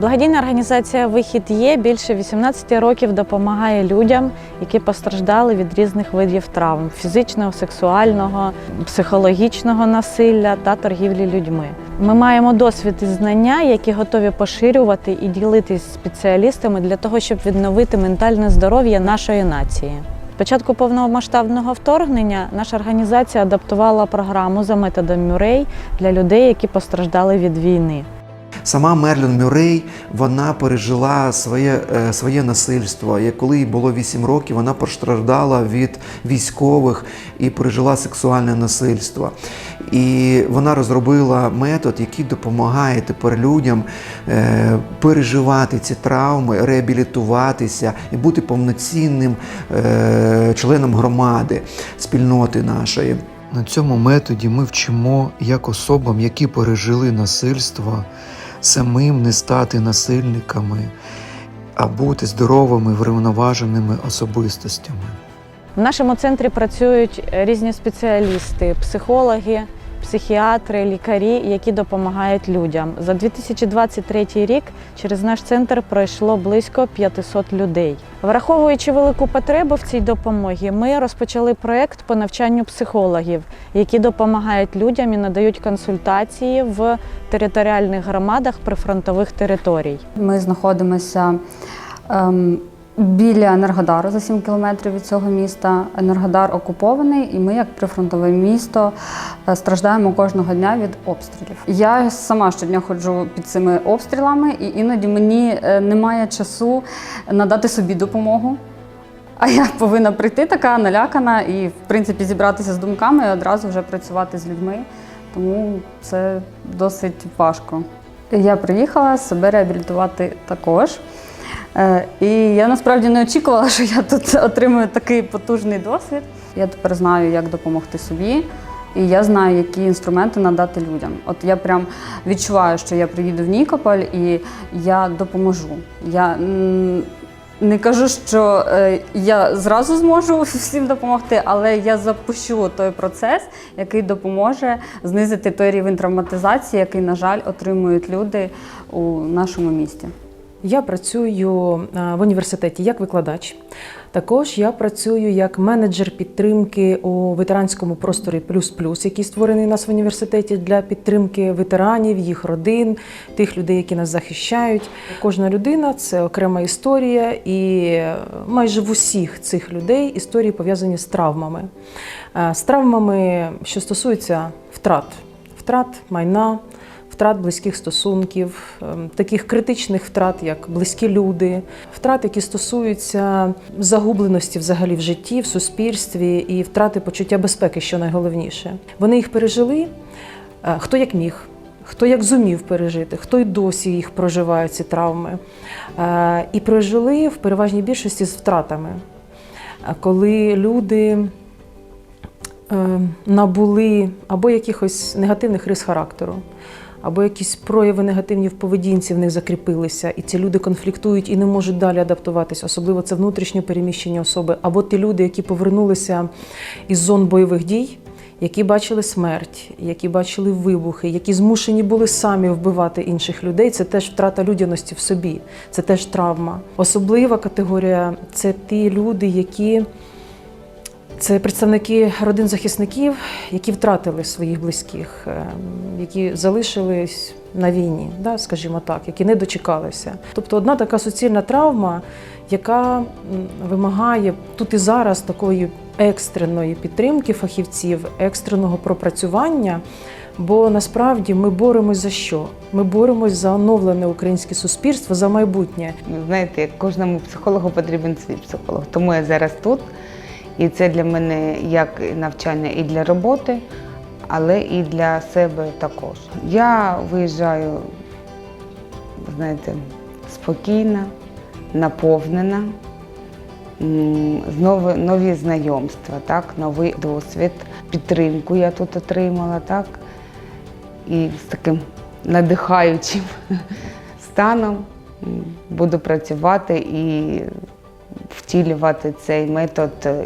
Благодійна організація Вихід є більше 18 років допомагає людям, які постраждали від різних видів травм фізичного, сексуального, психологічного насилля та торгівлі людьми. Ми маємо досвід і знання, які готові поширювати і ділитись спеціалістами для того, щоб відновити ментальне здоров'я нашої нації. Початку повномасштабного вторгнення наша організація адаптувала програму за методом Мюрей для людей, які постраждали від війни. Сама Мерлін Мюррей, вона пережила своє, е, своє насильство. І коли їй було 8 років, вона постраждала від військових і пережила сексуальне насильство. І вона розробила метод, який допомагає тепер людям е, переживати ці травми, реабілітуватися і бути повноцінним е, членом громади, спільноти нашої. На цьому методі ми вчимо як особам, які пережили насильство, самим не стати насильниками, а бути здоровими, врівноваженими особистостями. В нашому центрі працюють різні спеціалісти, психологи, психіатри, лікарі, які допомагають людям. За 2023 рік через наш центр пройшло близько 500 людей. Враховуючи велику потребу в цій допомогі, ми розпочали проект по навчанню психологів, які допомагають людям і надають консультації в територіальних громадах прифронтових територій. Ми знаходимося ем, біля Енергодару за 7 кілометрів від цього міста. Енергодар окупований, і ми, як прифронтове місто, е, страждаємо кожного дня від обстрілів. Я сама щодня ходжу під цими обстрілами, і іноді мені е, немає часу надати собі допомогу. А я повинна прийти така налякана і, в принципі, зібратися з думками і одразу вже працювати з людьми. Тому це досить важко. Я приїхала себе реабілітувати також. Е, І я насправді не очікувала, що я тут отримую такий потужний досвід. Я тепер знаю, як допомогти собі, і я знаю, які інструменти надати людям. От я прям відчуваю, що я приїду в Нікополь і я допоможу. Я не кажу, що е, я зразу зможу всім допомогти, але я запущу той процес, який допоможе знизити той рівень травматизації, який, на жаль, отримують люди у нашому місті. Я працюю е, в університеті як викладач. Також я працюю як менеджер підтримки у ветеранському просторі Плюс Плюс, який створений у нас в університеті для підтримки ветеранів, їх родин, тих людей, які нас захищають. Кожна людина це окрема історія, і майже в усіх цих людей історії пов'язані з травмами. Е, З травмами, що стосуються втрат, втрат майна втрат близьких стосунків, ем, таких критичних втрат, як близькі люди, втрат, які стосуються загубленості взагалі в житті, в суспільстві і втрати почуття безпеки, що найголовніше. Вони їх пережили, е, хто як міг. Хто як зумів пережити, хто й досі їх проживає, ці травми. Е, І прожили в переважній більшості з втратами. Коли люди е, набули або якихось негативних рис характеру, або якісь прояви негативні в поведінці в них закріпилися, і ці люди конфліктують і не можуть далі адаптуватись, особливо це внутрішньо переміщені особи, або ті люди, які повернулися із зон бойових дій. Які бачили смерть, які бачили вибухи, які змушені були самі вбивати інших людей, це теж втрата людяності в собі, це теж травма. Особлива категорія це ті люди, які це представники родин захисників, які втратили своїх близьких, ем, які залишились на війні, да, скажімо так, які не дочекалися. Тобто одна така суцільна травма, яка вимагає тут і зараз такої екстреної підтримки фахівців, екстреного пропрацювання. Бо насправді ми боремось за що? Ми боремось за оновлене українське суспільство, за майбутнє. Знаєте, як кожному психологу потрібен свій психолог. Тому я зараз тут. І це для мене як навчання і для роботи, але і для себе також. Я виїжджаю, знаєте, спокійна, наповнена, знову нові знайомства, так, новий досвід, підтримку я тут отримала, так, і з таким надихаючим станом буду працювати і втілювати цей метод е,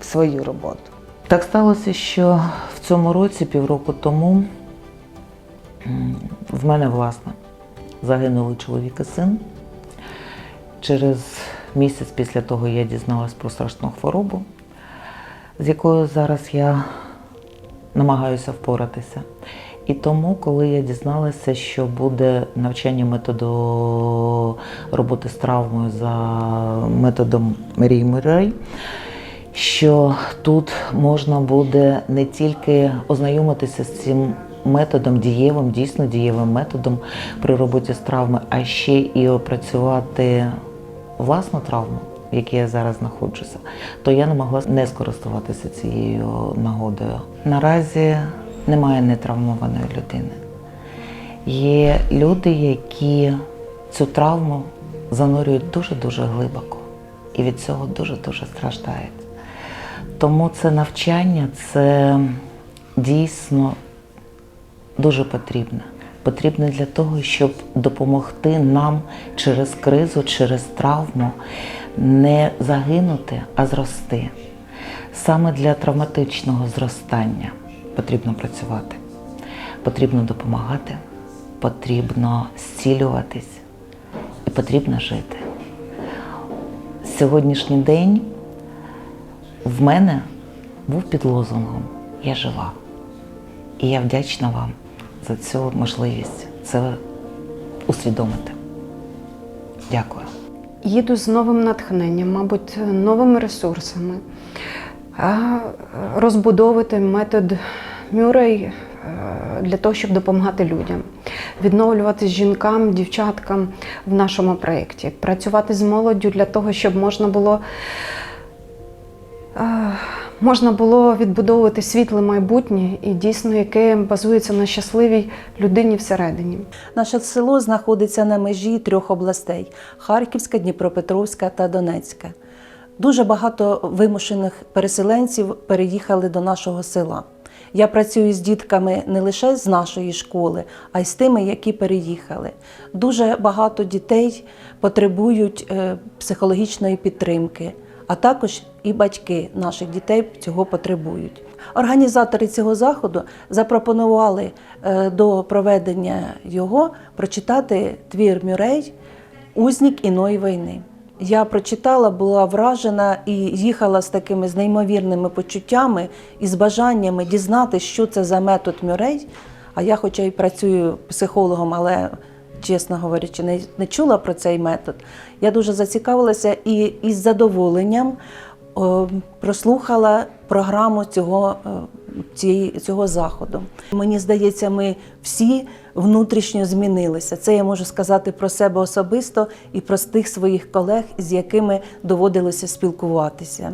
в свою роботу. Так сталося, що в цьому році, півроку тому, в мене власне загинули чоловік і син. Через місяць після того я дізналась про страшну хворобу, з якою зараз я намагаюся впоратися. І тому, коли я дізналася, що буде навчання методу роботи з травмою за методом Марії Мурей, що тут можна буде не тільки ознайомитися з цим методом дієвим, дійсно дієвим методом при роботі з травми, а ще і опрацювати власну травму, в якій я зараз знаходжуся, то я не могла не скористуватися цією нагодою. Наразі немає нетравмованої людини. Є люди, які цю травму занурюють дуже-дуже глибоко і від цього дуже-дуже страждають. Тому це навчання це дійсно дуже потрібне. Потрібне для того, щоб допомогти нам через кризу, через травму не загинути, а зрости. Саме для травматичного зростання потрібно працювати, потрібно допомагати, потрібно зцілюватись і потрібно жити. Сьогоднішній день в мене був під лозунгом Я жива. І я вдячна вам за цю можливість це усвідомити. Дякую. Їду з новим натхненням, мабуть, новими ресурсами. А, Розбудовувати метод Мюррей е, для того, щоб допомагати людям, відновлювати жінкам, дівчаткам в нашому проєкті, працювати з молоддю для того, щоб можна було. е, Можна було відбудовувати світле майбутнє і дійсно, яке базується на щасливій людині всередині. Наше село знаходиться на межі трьох областей: Харківська, Дніпропетровська та Донецька. Дуже багато вимушених переселенців переїхали до нашого села. Я працюю з дітками не лише з нашої школи, а й з тими, які переїхали. Дуже багато дітей потребують е, психологічної підтримки, а також і батьки наших дітей цього потребують. Організатори цього заходу запропонували е, до проведення його прочитати твір Мюрей Узнік іної війни. Я прочитала, була вражена і їхала з такими з неймовірними почуттями і з бажаннями дізнатися, що це за метод Мюрей. А я, хоча й працюю психологом, але, чесно говорячи, не, не чула про цей метод. Я дуже зацікавилася і із задоволенням о, прослухала програму цього, е, цього заходу. Мені здається, ми всі внутрішньо змінилися. Це я можу сказати про себе особисто і про тих своїх колег, з якими доводилося спілкуватися.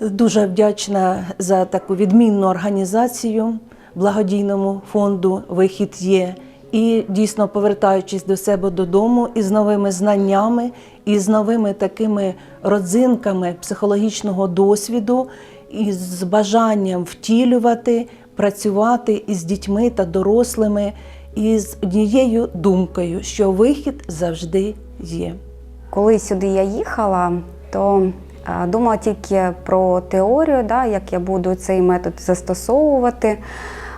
Дуже вдячна за таку відмінну організацію благодійному фонду Вихід є. І дійсно повертаючись до себе додому із новими знаннями, і з новими такими родзинками психологічного досвіду, і з бажанням втілювати, працювати із дітьми та дорослими, і з однією думкою, що вихід завжди є. Коли сюди я їхала, то е, думала тільки про теорію, да, як я буду цей метод застосовувати.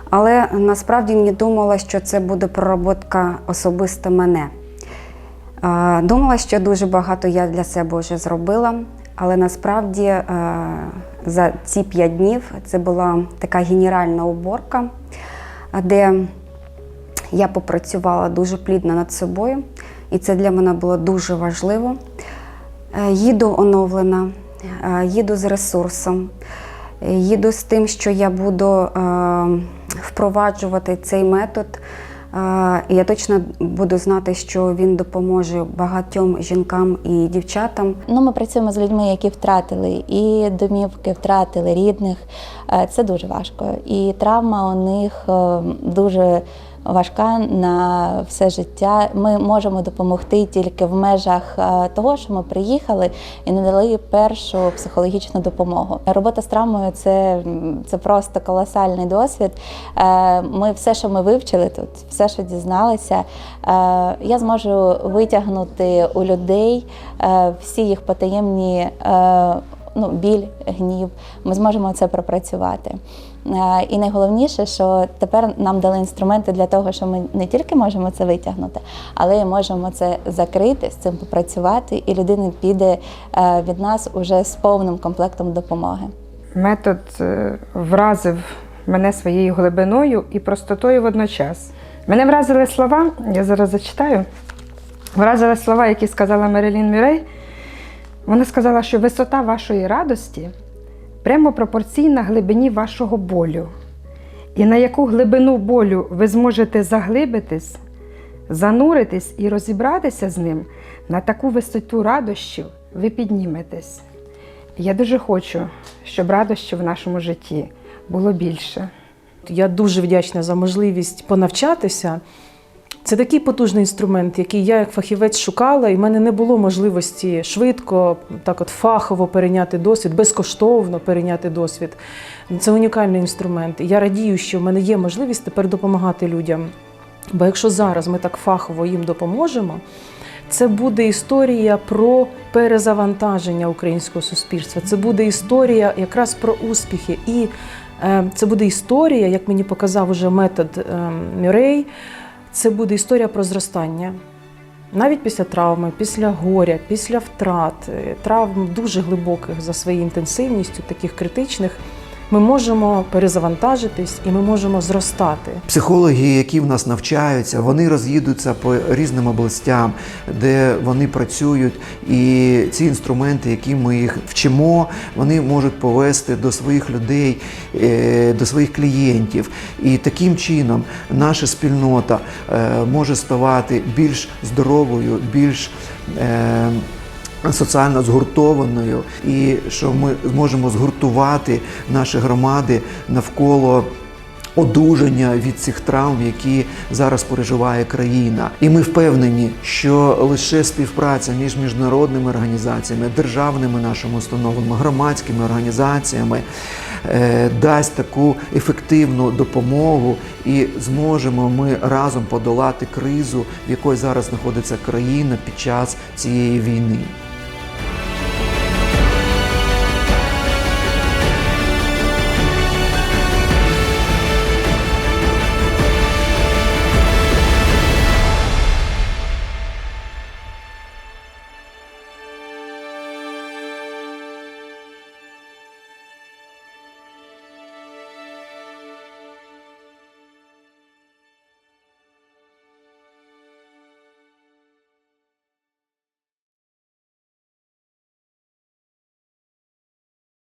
Але насправді не думала, що це буде пророботка особисто мене. Е, Думала, що дуже багато я для себе вже зробила, але насправді е, за ці п'ять днів це була така генеральна уборка, де я попрацювала дуже плідно над собою, і це для мене було дуже важливо. Е, Їду оновлена, е, їду з ресурсом, е, їду з тим, що я буду е, впроваджувати цей метод. Я точно буду знати, що він допоможе багатьом жінкам і дівчатам. Ну, ми працюємо з людьми, які втратили і домівки, втратили рідних. Е, Це дуже важко. І травма у них е, дуже важка на все життя. Ми можемо допомогти тільки в межах е, того, що ми приїхали і надали першу психологічну допомогу. Робота з травмою це, це просто колосальний досвід. Е, Ми все, що ми вивчили тут, все, що дізналися, е, я зможу витягнути у людей всі їх потаємні ну, біль, гнів. Ми зможемо це пропрацювати. Е, І найголовніше, що тепер нам дали інструменти для того, що ми не тільки можемо це витягнути, але й можемо це закрити, з цим попрацювати, і людина піде е, від нас уже з повним комплектом допомоги. Метод е, вразив мене своєю глибиною і простотою водночас. Мене вразили слова, я зараз зачитаю. Вразили слова, які сказала Мерилін Мюрей. Вона сказала, що висота вашої радості прямо пропорційна глибині вашого болю. І на яку глибину болю ви зможете заглибитись, зануритись і розібратися з ним, на таку висоту радощів ви підніметесь. Я дуже хочу, щоб радощів в нашому житті було більше. Я дуже вдячна за можливість понавчатися. Це такий потужний інструмент, який я як фахівець шукала, і в мене не було можливості швидко, так от фахово перейняти досвід, безкоштовно перейняти досвід. Це унікальний інструмент. І я радію, що в мене є можливість тепер допомагати людям. Бо якщо зараз ми так фахово їм допоможемо, це буде історія про перезавантаження українського суспільства. Це буде історія якраз про успіхи. І е, це буде історія, як мені показав уже метод е, Мюрей, це буде історія про зростання. Навіть після травми, після горя, після втрат, е, травм дуже глибоких за своєю інтенсивністю, таких критичних, ми можемо перезавантажитись і ми можемо зростати. Психологи, які в нас навчаються, вони роз'їдуться по різним областям, де вони працюють, і ці інструменти, які ми їх вчимо, вони можуть повести до своїх людей, е, до своїх клієнтів. І таким чином наша спільнота е, може ставати більш здоровою, більш е, соціально згуртованою, і що ми зможемо згуртувати наші громади навколо. Одужання від цих травм, які зараз переживає країна, і ми впевнені, що лише співпраця між міжнародними організаціями, державними нашими установами, громадськими організаціями е, дасть таку ефективну допомогу, і зможемо ми разом подолати кризу, в якої зараз знаходиться країна під час цієї війни.